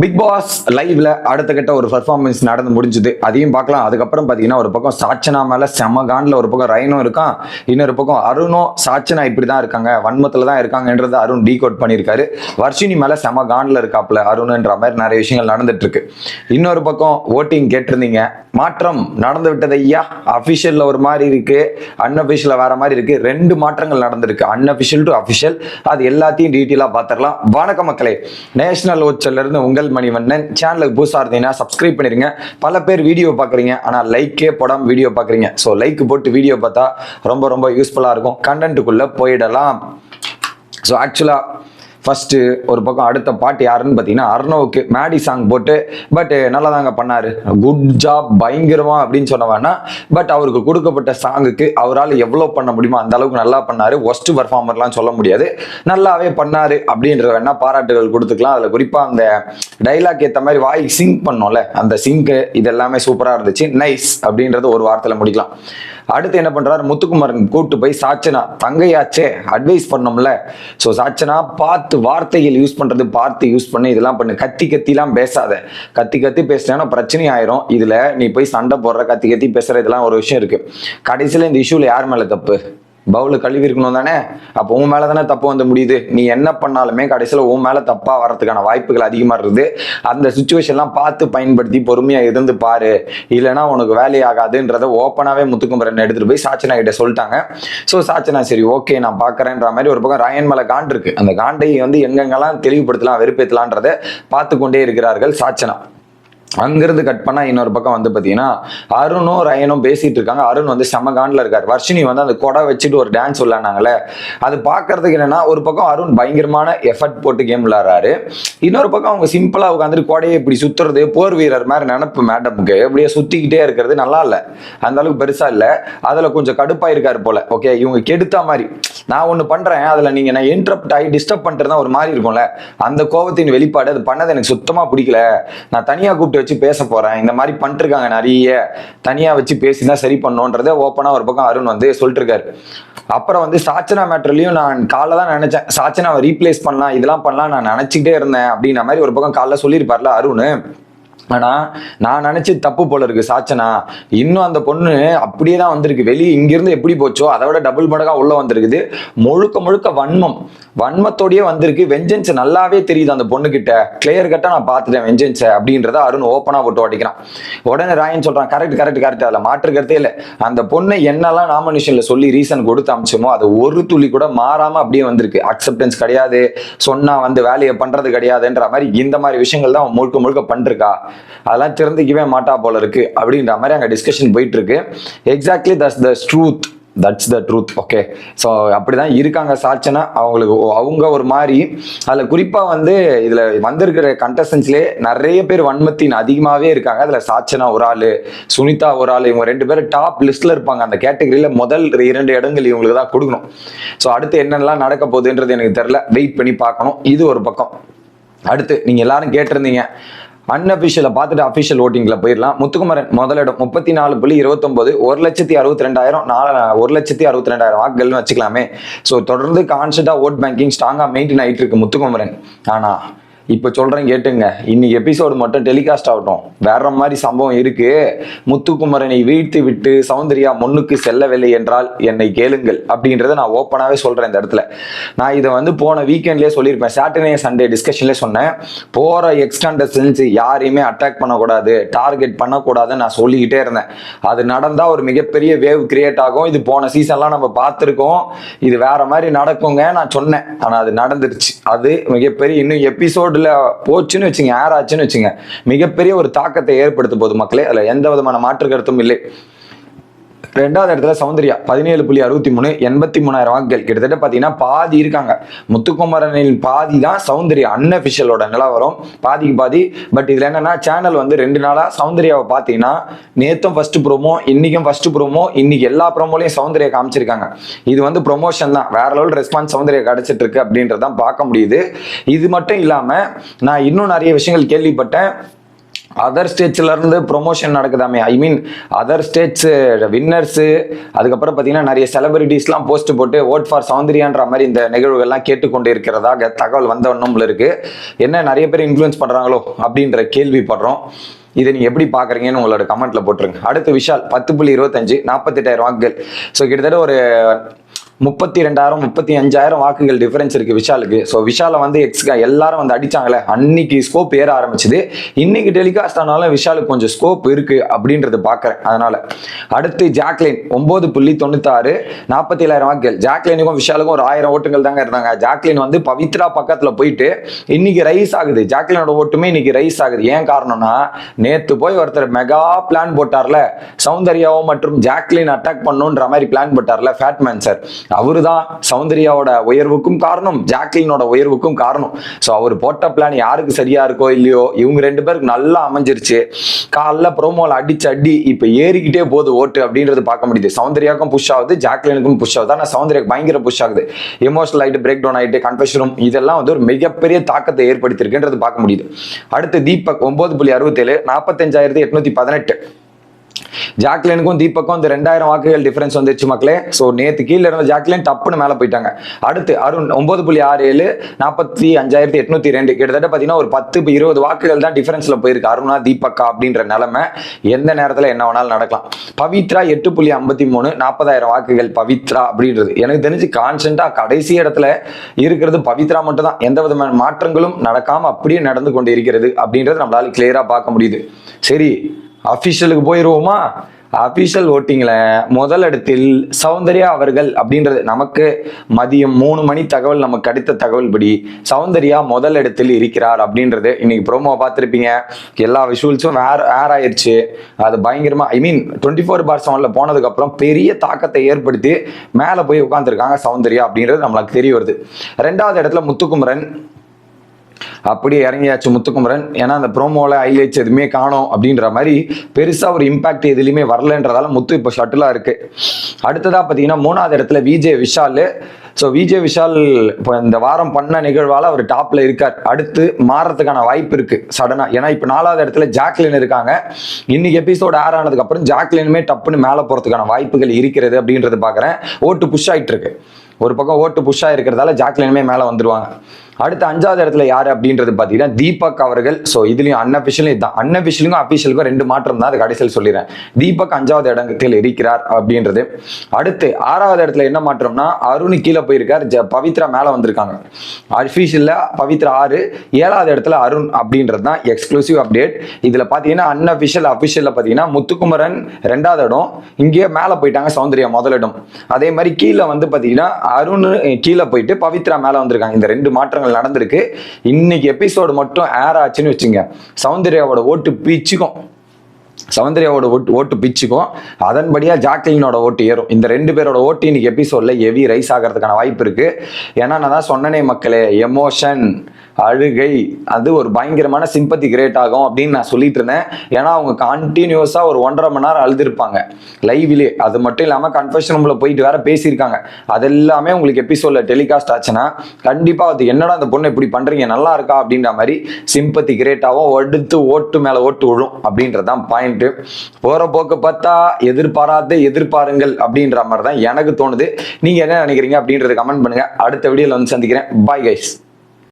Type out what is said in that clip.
Big pass லைவ்ல அடுத்த கட்ட ஒரு பர்ஃபார்மன்ஸ் நடந்து முடிஞ்சுது. அதையும் பார்க்கலாம். அதுக்கப்புறம் பார்த்தீங்கன்னா ஒரு பக்கம் சாச்சனா மேல செம ஒரு பக்கம் ரைனும் இருக்கான். இன்னொரு பக்கம் அருணும் சாச்சனா இப்படி தான் இருக்காங்க. வன்மத்தில் தான் இருக்காங்கன்றத அருண் டீ கோட் பண்ணியிருக்காரு. வர்ஷினி மேல செமகாண்டில் இருக்காப்ல அருண்ன்ற மாதிரி நிறைய விஷயங்கள் நடந்துட்டு இருக்கு இன்னொரு பக்கம் ஓட்டிங் கேட்டிருந்தீங்க. மாற்றம் நடந்து விட்டது ஐயா. அஃபிஷியல்ல ஒரு மாதிரி இருக்கு. அன்அஃபிஷியலில் வேற மாதிரி இருக்கு. ரெண்டு மாற்றங்கள் நடந்திருக்கு. அன்அஃபிஷியல் டு அஃபிஷியல் அது எல்லாத்தையும் டீட்டெயிலாக பார்த்துடலாம். வணக்க மக்களே. நேஷனல் ஓச்சல்ல இருந்து உங்கள் மணிவண்ணன் சேனலுக்கு புதுசாக இருந்தீங்கன்னா சப்ஸ்கிரைப் பண்ணிடுங்க பல பேர் வீடியோ பார்க்குறீங்க ஆனால் லைக்கே போடாமல் வீடியோ பார்க்குறீங்க. ஸோ லைக் போட்டு வீடியோ பார்த்தா ரொம்ப ரொம்ப யூஸ்ஃபுல்லாக இருக்கும். கண்டென்ட்டுக்குள்ளே போயிடலாம். ஸோ ஆக்சுவலாக ஃபஸ்ட்டு ஒரு பக்கம் அடுத்த பாட்டு யாருன்னு பார்த்தீங்கன்னா அர்ணவுக்கு மேடி சாங் போட்டு பட் நல்லா தாங்க பண்ணார். குட் ஜாப் பயங்கரமா அப்படின்னு சொன்னவனா பட் அவருக்கு கொடுக்கப்பட்ட சாங்குக்கு அவரால் எவ்வளோ பண்ண முடியுமோ அந்த அளவுக்கு நல்லா பண்ணார். ஒஸ்ட் பர்ஃபார்மர்லாம் சொல்ல முடியாது. நல்லாவே பண்ணாரு அப்படின்ற வேணா பாராட்டுகள் கொடுத்துக்கலாம். அதில் குறிப்பாக அந்த டைலாக் ஏற்ற மாதிரி வாய் சிங்க் பண்ணோம்ல அந்த சிங்க்கு இது எல்லாமே சூப்பராக இருந்துச்சு. நைஸ் அப்படின்றது ஒரு வாரத்தில் முடிக்கலாம். அடுத்து என்ன பண்ணுறாரு முத்துக்குமரன் கூட்டு போய் சாச்சனா தங்கையாச்சே அட்வைஸ் பண்ணோம்ல. ஸோ சாச்சனா பார்த்து பார்த்து வார்த்தைகள் யூஸ் பண்ணுறது பார்த்து யூஸ் பண்ணி இதெல்லாம் பண்ணு. கத்தி கத்திலாம் பேசாத. கத்தி கத்தி பேசினா பிரச்சனை ஆயிரும். இதில் நீ போய் சண்டை போடுற கத்தி கத்தி பேசுகிற இதெல்லாம் ஒரு விஷயம் இருக்குது கடைசியில இந்த இஷ்யூவில் யார் மேலே தப்பு? பவுல கழுவி இருக்கணும் தானே? அப்போ உன் மேல தானே தப்பு வந்து முடியுது? நீ என்ன பண்ணாலுமே கடைசியில் உன் மேல தப்பா வர்றதுக்கான வாய்ப்புகள் அதிகமாக இருக்குது. அந்த சுச்சுவேஷன்லாம் பார்த்து பயன்படுத்தி பொறுமையா இருந்து பாரு. இல்லைன்னா உனக்கு வேலையாகாதுன்றத ஓப்பனாகவே முத்துக்குமரன் எடுத்துட்டு போய் சாச்சனா கிட்ட சொல்லிட்டாங்க. ஸோ சாச்சனா சரி ஓகே நான் பார்க்கறேன்ற மாதிரி ஒரு பக்கம் ராயன் மேல காண்டு இருக்கு அந்த காண்டை வந்து எங்கெங்கெல்லாம் தெளிவுபடுத்தலாம் வெறுப்பேற்றலான்றதை பார்த்து கொண்டே இருக்கிறார்கள் சாச்சனா. அங்கிருந்து கட் பண்ணா இன்னொரு பக்கம் வந்து பாத்தீங்கன்னா அருணும் ரயனும் பேசிட்டு இருக்காங்க. அருண் வந்து செம இருக்காரு. வர்ஷினி வந்து அந்த கொடை வச்சுட்டு ஒரு டான்ஸ் விளையாண்டாங்களே அது பார்க்கறதுக்கு என்னன்னா ஒரு பக்கம் அருண் பயங்கரமான எஃபர்ட் போட்டு கேம் விளையாடுறாரு. இன்னொரு பக்கம் அவங்க சிம்பிளா உட்காந்துட்டு கொடையை இப்படி சுத்துறது போர் வீரர் மாதிரி நினப்பு மேடமுக்கு இப்படியே சுத்திக்கிட்டே இருக்கிறது நல்லா இல்லை. அந்த அளவுக்கு பெருசா இல்லை. அதுல கொஞ்சம் கடுப்பா இருக்காரு போல. ஓகே இவங்க கெடுத்த மாதிரி. நான் ஒன்று பண்றேன். அதுல நீங்க நான் இன்டரப்ட் ஆகி டிஸ்டர்ப் பண்றது ஒரு மாதிரி இருக்கும்ல. அந்த கோபத்தின் வெளிப்பாடு அது பண்ணது எனக்கு சுத்தமா பிடிக்கல. நான் தனியா கூப்பிட்டு வச்சு பேச போறேன். இந்த மாதிரி பண்ணிருக்காங்க நிறைய. தனியா வச்சு பேசி தான் சரி பண்ணோன்றதை ஓப்பனா ஒரு பக்கம் அருண் வந்து சொல்லிட்டு இருக்காரு அப்புறம் வந்து சாச்சனா மேட்டர்லயும் நான் காலைல தான் நினைச்சேன். சாச்சனாவை ரீப்ளேஸ் பண்ணலாம் இதெல்லாம் பண்ணலாம் நான் நினைச்சுக்கிட்டே இருந்தேன் அப்படின்ற மாதிரி ஒரு பக்கம் காலைல சொல்லியிருப்பார்ல அருண். ஆனால் நான் நினச்சி தப்பு போல இருக்கு சாச்சனா. இன்னும் அந்த பொண்ணு அப்படியே தான் வந்திருக்கு. வெளியே இங்கிருந்து எப்படி போச்சோ அதை விட டபுள் மடங்காக உள்ளே வந்திருக்குது. முழுக்க முழுக்க வன்மம். வன்மத்தோடயே வந்திருக்கு. வெஞ்சன்ஸ் நல்லாவே தெரியுது அந்த பொண்ணுக்கிட்ட கிளியர் கட்டாக நான் பார்த்துட்டேன் வெஞ்சன்ஸை அப்படின்றத அருண் ஓப்பனாக போட்டு அடிக்கிறான் உடனே ராயன் சொல்கிறான் கரெக்ட் கரெக்ட் கரெக்ட் அதில் மாற்றுக்கிறதே இல்லை. அந்த பொண்ணை என்னெல்லாம் நாமினேஷனில் சொல்லி ரீசன் கொடுத்து அமிச்சோமோ அது ஒரு துளி கூட மாறாமல் அப்படியே வந்திருக்கு. அக்செப்டன்ஸ் கிடையாது. சொன்னால் வந்து வேலையை பண்ணுறது கிடையாதுன்ற மாதிரி இந்த மாதிரி விஷயங்கள் தான் முழுக்க முழுக்க பண்ணிருக்கா. அதெல்லாம் திறந்துக்கவே மாட்டா போல இருக்கு அப்படின்ற மாதிரி அங்கே டிஸ்கஷன் போயிட்டு இருக்கு exactly that's the truth that's the truth okay so அப்படிதான் இருக்காங்க சாட்சனா. அவங்களுக்கு அவங்க ஒரு மாதிரி. அதில் குறிப்பாக வந்து இதில் வந்திருக்கிற கண்டஸ்டன்ஸ்லேயே நிறைய பேர் வன்மத்தின் அதிகமாகவே இருக்காங்க. அதில் சாட்சனா ஒரு ஆள் சுனிதா ஒரு ஆள் இவங்க ரெண்டு பேரும் டாப் லிஸ்ட்டில் இருப்பாங்க. அந்த கேட்டகரியில் முதல் இரண்டு இடங்கள் இவங்களுக்கு தான் கொடுக்கணும். ஸோ அடுத்து என்னென்னலாம் நடக்க போகுதுன்றது எனக்கு தெரில வெயிட் பண்ணி பார்க்கணும். இது ஒரு பக்கம். அடுத்து நீங்கள் எல்லாரும் கேட்டிருந்தீங்க. அன்அஃபிஷியலை பார்த்துட்டு அஃபிஷியல் ஓட்டிங்கில் போயிடலாம். முத்துக்குமரன் முதலிடம் முப்பத்தி நாலு புள்ளி இருபத்தொன்பது ஒரு லட்சத்தி அறுபத்தி ரெண்டாயிரம் நாலு ஒரு லட்சத்தி அறுபத்தி ரெண்டாயிரம் வாக்குகள்னு வச்சுக்கலாமே. ஸோ தொடர்ந்து கான்ஸ்டண்டாக ஓட் பேங்கிங் ஸ்ட்ராங்காக மெயின்டைன் ஆகிட்டு இருக்கு முத்துக்குமரன். ஆனால் இப்போ சொல்கிறேன் கேட்டுங்க. இன்னைக்கு எபிசோடு மட்டும் டெலிகாஸ்ட் ஆகட்டும். வேற மாதிரி சம்பவம் இருக்கு. முத்துக்குமரனை வீழ்த்து விட்டு சௌந்தர்யா முன்னுக்கு செல்லவில்லை என்றால் என்னை கேளுங்கள் அப்படின்றத நான் ஓப்பனாகவே சொல்கிறேன் இந்த இடத்துல. நான் இதை வந்து போன வீக்கெண்ட்லேயே சொல்லியிருப்பேன். சாட்டர்டே சண்டே டிஸ்கஷன்லேயே சொன்னேன். போகிற எக்ஸ்டண்டன்ஸ் யாரையுமே அட்டாக் பண்ணக்கூடாது டார்கெட் பண்ணக்கூடாதுன்னு நான் சொல்லிக்கிட்டே இருந்தேன். அது நடந்தால் ஒரு மிகப்பெரிய வேவ் கிரியேட் ஆகும். இது போன சீசன்லாம் நம்ம பார்த்துருக்கோம். இது வேற மாதிரி நடக்குங்க நான் சொன்னேன். ஆனால் அது நடந்துருச்சு. அது மிகப்பெரிய இன்னும் உடல போச்சுன்னு வச்சுங்க ஏர் ஆச்சுன்னு வச்சுங்க மிகப்பெரிய ஒரு தாக்கத்தை ஏற்படுத்தும் போது மக்களே அதில் எந்த விதமான மாற்று கருத்தும் இல்லை. ரெண்டாவது இடத்துல சௌந்தர்யா பதினேழு புள்ளி அறுபத்தி மூணு எண்பத்தி மூணாயிரம் வாக்குகள். கிட்டத்தட்ட பார்த்தீங்கன்னா பாதி இருக்காங்க. முத்துக்குமரனின் பாதி தான் சௌந்தர்யா அன்அஃபிஷியலோட நிலவரம் பாதிக்கு பாதி. பட் இதில் என்னன்னா சேனல் வந்து ரெண்டு நாளாக சௌந்தர்யாவை பார்த்தீங்கன்னா நேற்றும் ஃபர்ஸ்ட் ப்ரோமோ இன்னைக்கும் ஃபர்ஸ்ட் ப்ரோமோ இன்னைக்கு எல்லா ப்ரோமோலையும் சௌந்தர்யா காமிச்சிருக்காங்க. இது வந்து ப்ரொமோஷன் தான். வேற லெவல் ரெஸ்பான்ஸ் சௌந்தர்யா கிடைச்சிட்டு இருக்கு அப்படின்றதான் பார்க்க முடியுது. இது மட்டும் இல்லாமல் நான் இன்னும் நிறைய விஷயங்கள் கேள்விப்பட்டேன். அதர் ஸ்டேட்ஸ்ல இருந்து promotion நடக்குதாமே? I mean other states winners அதுக்கப்புறம் பார்த்தீங்கன்னா நிறைய செலிபிரிட்டிஸ்லாம் போஸ்ட் போட்டு ஓட் ஃபார் சௌந்தர்யான்ற மாதிரி இந்த நிகழ்வுகள்லாம் கேட்டுக்கொண்டு இருக்கிறதாக தகவல் வந்த ஒன்றும் இருக்கு. என்ன நிறைய பேர் இன்ஃப்ளூயன்ஸ் பண்ணுறாங்களோ அப்படின்ற கேள்விப்படுறோம் இதை நீங்க எப்படி பாக்குறீங்கன்னு உங்களோட கமெண்ட்ல போட்டுருங்க. அடுத்து விஷால் பத்து புள்ளி இருபத்தஞ்சு நாற்பத்தெட்டாயிரம் வாக்குகள். ஸோ கிட்டத்தட்ட ஒரு முப்பத்தி ரெண்டாயிரம் முப்பத்தி அஞ்சாயிரம் வாக்குகள் டிஃபரன்ஸ் இருக்கு விஷாலுக்கு. ஸோ விஷாலை வந்து எக்ஸ் எல்லாரும் வந்து அடிச்சாங்களே. அன்னைக்கு ஸ்கோப் ஏற ஆரம்பிச்சது. இன்னைக்கு டெலிகாஸ்ட் ஆனாலும் விஷாலுக்கு கொஞ்சம் ஸ்கோப் இருக்கு அப்படின்றத பார்க்குறேன் அதனால. அடுத்து ஜாக்லின் ஒன்பது புள்ளி தொண்ணூத்தாறு நாற்பத்தி ஏழாயிரம் வாக்குகள். ஜாக்லினுக்கும் விஷாலுக்கும் ஒரு ஆயிரம் ஓட்டுகள் தாங்க இருந்தாங்க. ஜாக்லின் வந்து பவித்ரா பக்கத்துல போயிட்டு இன்னைக்கு ரைஸ் ஆகுது. ஜாக்லினோட ஓட்டுமே இன்னைக்கு ரைஸ் ஆகுது. ஏன் காரணம்னா நேத்து போய் ஒருத்தர் மெகா பிளான் போட்டார்ல. சௌந்தர்யாவோ மற்றும் ஜாக்லின் அட்டாக் பண்ணுன்ற மாதிரி பிளான் போட்டார்ல ஃபேட்மேன் சார் அவரு தான் சௌந்தர்யாவோட உயர்வுக்கும் காரணம் ஜாக்லினோட உயர்வுக்கும் காரணம். ஸோ அவர் போட்ட பிளான் யாருக்கு சரியா இருக்கோ இல்லையோ இவங்க ரெண்டு பேருக்கு நல்லா அமைஞ்சிருச்சு. காலைல ப்ரோமோல அடிச்சு அடி இப்போ ஏறிக்கிட்டே போகுது ஓட்டு அப்படின்றது பார்க்க முடியுது. சௌந்தர்யாவுக்கும் புஷ் ஆகுது ஜாக்லினுக்கும் புஷ் ஆகுது. ஆனால் சௌந்தர்யாக்கு பயங்கர புஷ் ஆகுது. எமோஷனல் ஆகிட்டு பிரேக் டவுன் ஆகிட்டு கன்ஃபெஷனும் இதெல்லாம் வந்து ஒரு மிகப்பெரிய தாக்கத்தை ஏற்படுத்தியிருக்குன்றது பார்க்க முடியுது. அடுத்து தீபக் ஒன்பது புள்ளி அறுபத்தேழு நாற்பத்தஞ்சாயிரத்தி எட்நூத்தி பதினெட்டு. ஜாக்லினுக்கும் தீபக்கும் அந்த ரெண்டாயிரம் வாக்குகள் டிஃபரன்ஸ் வந்துச்சு மக்களே. ஸோ நேற்று கீழே இருந்த ஜாக்லின் டப்புன்னு மேலே போயிட்டாங்க. அடுத்து அருண் ஒன்பது புள்ளி ஆறு ஏழு நாற்பத்தி அஞ்சாயிரத்தி எட்நூத்தி ரெண்டு. கிட்டத்தட்ட பார்த்தீங்கன்னா ஒரு பத்து இப்போ இருபது வாக்குகள் தான் டிஃபரன்ஸில் போயிருக்கு. அருணா தீபக்கா அப்படின்ற நிலைமை எந்த நேரத்தில் என்ன வேணாலும் நடக்கலாம். பவித்ரா எட்டு புள்ளி ஐம்பத்தி மூணு நாற்பதாயிரம் வாக்குகள் பவித்ரா அப்படின்றது. எனக்கு தெரிஞ்சு கான்ஸ்டண்டாக கடைசி இடத்துல இருக்கிறது பவித்ரா மட்டும் தான் எந்த விதமான மாற்றங்களும் நடக்காமல் அப்படியே நடந்து கொண்டு இருக்கிறது அப்படின்றது நம்மளால கிளியராக பார்க்க முடியுது. சரி அஃபிஷியலுக்கு போயிடுவோமா அபிஷியல் ஓட்டிங்கில் முதல் இடத்தில் சௌந்தர்யா அவர்கள் அப்படின்றது நமக்கு மதியம் மூணு மணி தகவல் நமக்கு கிடைத்த தகவல் படி சௌந்தர்யா முதல் இடத்தில் இருக்கிறார் அப்படின்றது இன்னைக்கு ப்ரோமோ பார்த்துருப்பீங்க. எல்லா விஷுவல்ஸும் வேற வேற ஆயிடுச்சு அது பயங்கரமாக ஐ மீன் டுவெண்ட்டி ஃபோர் பார் செவனில் போனதுக்கப்புறம் பெரிய தாக்கத்தை ஏற்படுத்தி மேலே போய் உட்காந்துருக்காங்க சௌந்தர்யா அப்படின்றது நம்மளுக்கு தெரிய வருது. ரெண்டாவது இடத்துல முத்துக்குமரன் அப்படியே இறங்கியாச்சு முத்துக்குமரன். ஏன்னா அந்த ப்ரோமோவில் ஹைலைட்ஸ் எதுவுமே காணோம் அப்படின்ற மாதிரி பெருசாக ஒரு இம்பாக்ட் எதுலேயுமே வரலன்றதால முத்து இப்போ ஷட்டிலாக இருக்கு. அடுத்ததாக பார்த்தீங்கன்னா மூணாவது இடத்துல விஜய் விஷால். ஸோ விஜய் விஷால் இப்போ இந்த வாரம் பண்ண நிகழ்வால் அவர் டாப்பில் இருக்கார். அடுத்து மாறுறதுக்கான வாய்ப்பு இருக்குது சடனாக ஏன்னா இப்போ நாலாவது இடத்துல ஜாக்லின் இருக்காங்க. இன்னைக்கு எபிசோடு ஆர் ஆனதுக்கப்புறம் ஜாக்லினுமே டப்புன்னு மேலே போகிறதுக்கான வாய்ப்புகள் இருக்கிறது அப்படின்றது பார்க்குறேன் ஓட்டு புஷ் ஆகிட்டு இருக்கு. ஒரு பக்கம் ஓட்டு புஷ் ஆகிருக்கிறதால ஜாக்லினுமே மேலே வந்துடுவாங்க அடுத்து அஞ்சாவது இடத்துல யார் அப்படின்றது பார்த்தீங்கன்னா தீபக் அவர்கள். ஸோ இதுலையும் அன்அஃபிஷியலும் இதுதான். அன்அஃபிஷியலுக்கும் அஃபிஷியலுக்கும் ரெண்டு மாற்றம் தான் அது கடைசியில் சொல்லிடுறேன். தீபக் அஞ்சாவது இடத்தில் இருக்கிறார் அப்படின்றது. அடுத்து ஆறாவது இடத்துல என்ன மாற்றம்னா அருண் கீழே போயிருக்கார். ஜ பவித்ரா மேலே வந்திருக்காங்க. அஃபீஷியலில் பவித்ரா ஆறு ஏழாவது இடத்துல அருண் அப்படின்றது தான் எக்ஸ்க்ளூசிவ் அப்டேட் இதில் பார்த்தீங்கன்னா அன்அஃபிஷியல் அஃபிஷியலில் பார்த்தீங்கன்னா முத்துக்குமரன் ரெண்டாவது இடம். இங்கேயே மேலே போயிட்டாங்க சௌந்தர்யா முதலிடம் அதே மாதிரி கீழே வந்து பார்த்தீங்கன்னா அருண் கீழே போயிட்டு பவித்ரா மேலே வந்திருக்காங்க. இந்த ரெண்டு மாற்றங்கள் நடந்திருக்கு. இன்னைக்கு எபிசோடு மட்டும் ஏர் ஆச்சுன்னு வச்சுங்க. சௌந்தர்யாவோட ஓட்டு பீச்சுக்கும். சௌந்தர்யாவோட ஓட்டு ஓட்டு பிச்சுக்கும். அதன்படியாக ஜாக்லினோட ஓட்டு ஏறும். இந்த ரெண்டு பேரோட ஓட்டு இன்னைக்கு எபிசோடில் ஹெவி ரைஸ் ஆகிறதுக்கான வாய்ப்பு இருக்குது ஏன்னா நான் தான் சொன்னனே மக்களே எமோஷன் அழுகை அது ஒரு பயங்கரமான சிம்பத்தி கிரியேட் ஆகும் அப்படின்னு நான் சொல்லிட்டு இருந்தேன். ஏன்னா அவங்க கண்டினியூஸாக ஒரு ஒன்றரை மணி நேரம் அழுதுருப்பாங்க. லைவ்லே அது மட்டும் இல்லாமல் கன்ஃபெஷன் ரூமில் போயிட்டு வேற பேசியிருக்காங்க. அதெல்லாமே உங்களுக்கு எபிசோடில் டெலிகாஸ்ட் ஆச்சுன்னா கண்டிப்பாக அது என்னடா அந்த பொண்ணு இப்படி பண்ணுறீங்க நல்லா இருக்கா அப்படின்ற மாதிரி சிம்பத்தி கிரியேட் ஆகும் அடுத்து ஓட்டு மேலே ஓட்டு விழும் அப்படின்றதான் பாயிண்ட் போற போக்கு பார்த்தா எதிர்பாராத எதிர்பாருங்கள் அப்படின்ற மாதிரி தான் எனக்கு தோணுது. நீங்க என்ன நினைக்கிறீங்க அப்படின்றத கமெண்ட் பண்ணுங்க. அடுத்த வீடியோல வந்து சந்திக்கிறேன். Bye guys